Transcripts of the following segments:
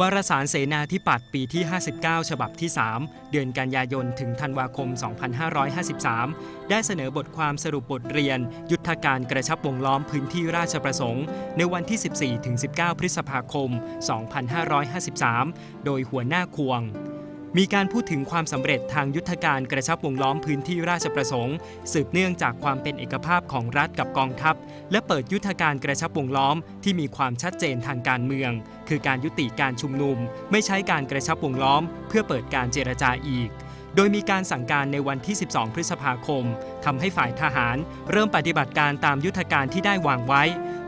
วารสารเสนาธิปัตย์ปีที่ 59 ฉบับที่ 3 เดือนกันยายน ถึงธันวาคม 2553 ได้เสนอบทความสรุปบทเรียน ยุทธการกระชับวงล้อมพื้นที่ราชประสงค์ ในวันที่ 14-19 พฤษภาคม 2553 โดยหัวหน้าควง มีการพูดถึงความสำเร็จทางยุทธการกระชับวงล้อมพื้นที่ราชประสงค์ สืบเนื่องจากความเป็นเอกภาพของรัฐกับกองทัพ และเปิดยุทธการกระชับวงล้อมที่มีความชัดเจนทางการเมือง คือการยุติการชุมนุม ไม่ใช้การกระชับวงล้อม เพื่อเปิดการเจรจาอีก โดยมีการสั่งการในวันที่ 12 พฤษภาคมทำให้ฝ่ายทหาร เริ่มปฏิบัติการตามยุทธการที่ได้วางไว้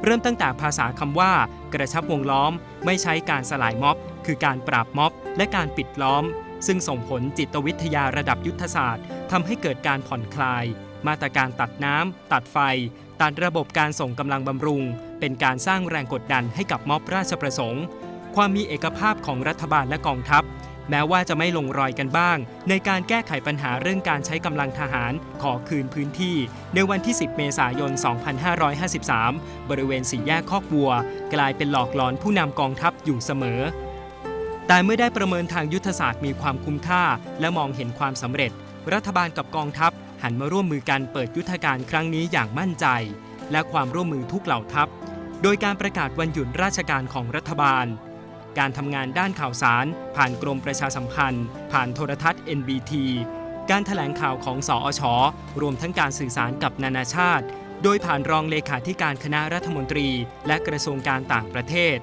เริ่มตั้งแต่ภาษาคำว่า กระชับวงล้อม ไม่ใช้การสลายม็อบ คือการปราบม็อบ และการปิดล้อม ซึ่งส่งผลจิตวิทยาระดับยุทธศาสตร์ทำให้เกิดการผ่อนคลาย มาตรการตัดน้ำตัดไฟ ตัดระบบการส่งกำลังบำรุง เป็นการสร้างแรงกดดันให้กับม็อบราชประสงค์ ความมีเอกภาพของรัฐบาลและกองทัพ แม้ว่าจะไม่ลงรอยกันบ้าง ในการแก้ไขปัญหาเรื่องการใช้กำลังทหารขอคืนพื้นที่ ในวันที่ 10 เมษายน 2553 บริเวณสี่แยกคอกวัว กลายเป็นหลอกหลอนผู้นำกองทัพอยู่เสมอ แต่เมื่อได้ประเมินทางยุทธศาสตร์มีความคุ้มค่า และมองเห็นความสำเร็จ รัฐบาลกับกองทัพ หันมาร่วมมือกันเปิดยุทธการครั้งนี้อย่างมั่นใจ และความร่วมมือทุกเหล่าทัพ โดยการประกาศวันหยุดราชการของรัฐบาล การทำงานด้านข่าวสาร ผ่านกรมประชาสัมพันธ์ ผ่านโทรทัศน์ NBT การถแถลงข่าวของสอชรวมทั้งการสื่อสารกับนานาชาติ โดยผ่านรองเลขาธิการคณะรัฐมนตรี และกระทรวงการต่างประเทศ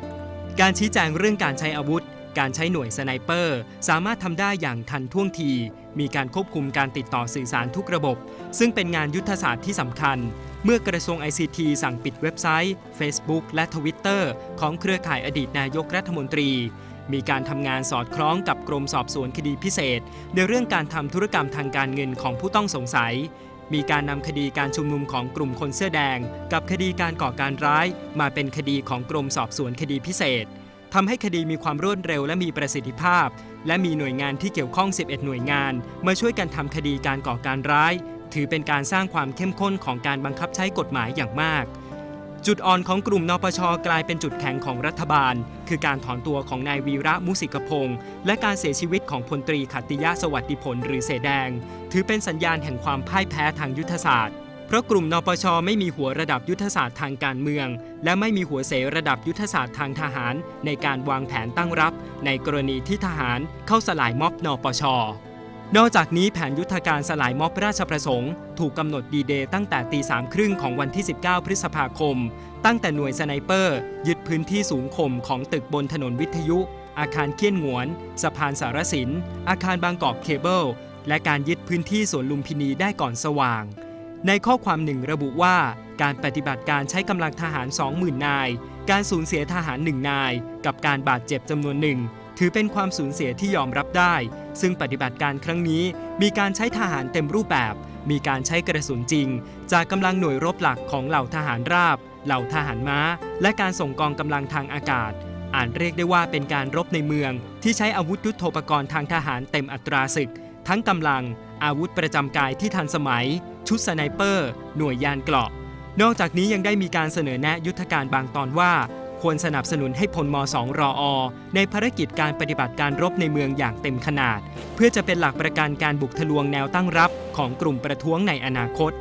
การชี้แจงเรื่องการใช้อาวุธ การใช้หน่วยสไนเปอร์ สามารถทำได้อย่างทันท่วงที มีการควบคุมการติดต่อสื่อสารทุกระบบ ซึ่งเป็นงานยุทธศาสตร์ที่สำคัญ เมื่อกระทรวง ICT สั่งปิดเว็บไซต์ Facebook และ Twitter ของเครือข่ายอดีตนายกรัฐมนตรี มีการทำงานสอดคล้องกับกรมสอบสวนคดีพิเศษ ในเรื่องการทำธุรกรรมทางการเงินของผู้ต้องสงสัยมีการนำคดีการชุมนุมของกลุ่มคนเสื้อแดง กับคดีการก่อการร้าย มาเป็นคดีของกรมสอบสวนคดีพิเศษ ทำให้คดีมีความรวดเร็วและมีประสิทธิภาพ และมีหน่วยงานที่เกี่ยวข้อง 11 หน่วยงาน มาช่วยกันทำคดีการก่อการร้าย ถือเป็นการสร้างความเข้มข้นของการบังคับใช้กฎหมายอย่างมาก จุดอ่อนของกลุ่มนปชกลายเป็นจุดแข็งของรัฐบาล คือการถอนตัวของนายวีระมุสิกพงศ์และการเสียชีวิตของพลตรีขัตติยะสวัสดิผลหรือเสแดง ถือเป็นสัญญาณแห่งความพ่ายแพ้ทางยุทธศาสตร์ ราะกลุ่มนปชไม่มีหัวระดับยุทธศาสตร์ทางการเมือง และไม่มีหัวเสระดับยุทธศาสตร์ทางทหาร ในการวางแผนตั้งรับ ในกรณีที่ทหารเข้าสลายม็อบนปช นอกจากนี้แผนยุทธการสลายม็อบราชประสงค์ ถูกกำหนดดีเดย์ตั้งแต่ตีสามครึ่งของวันที่ 19 พฤษภาคม ตั้งแต่หน่วยสไนเปอร์ ยึดพื้นที่สูงข่มของตึกบนถนนวิทยุ อาคารเคียนหงวน สะพานสารสิน อาคารบางกอกเคเบิลและการยึดพื้นที่สวนลุมพินีได้ก่อนสว่าง ในข้อความหนึ่งระบุว่าการปฏิบัติการใช้กำลังทหาร 20,000 นาย การสูญเสียทหารหนึ่งนาย กับการบาดเจ็บจำนวนหนึ่ง ถือเป็นความสูญเสียที่ยอมรับได้ ซึ่งปฏิบัติการครั้งนี้ มีการใช้ทหารเต็มรูปแบบ มีการใช้กระสุนจริง จากกำลังหน่วยรบหลักของเหล่าทหารราบ เหล่าทหารม้า และการส่งกองกำลังทางอากาศอ่านเรียกได้ว่าเป็นการรบในเมือง ที่ใช้อาวุธยุโทโธปกรณ์ทางทหารเต็มอัตราศึก ทั้งกำลัง อาวุธประจำกายที่ทันสมัย ชุดสไนเปอร์ หน่วยยานเกราะ นอกจากนี้ยังได้มีการเสนอแนะยุทธการบางตอนว่า ควรสนับสนุนให้พลม 2 รออ ในภารกิจการปฏิบัติการรบในเมืองอย่างเต็มขนาด เพื่อจะเป็นหลักประกันการบุกทะลวงแนวตั้งรับของกลุ่มประท้วงในอนาคต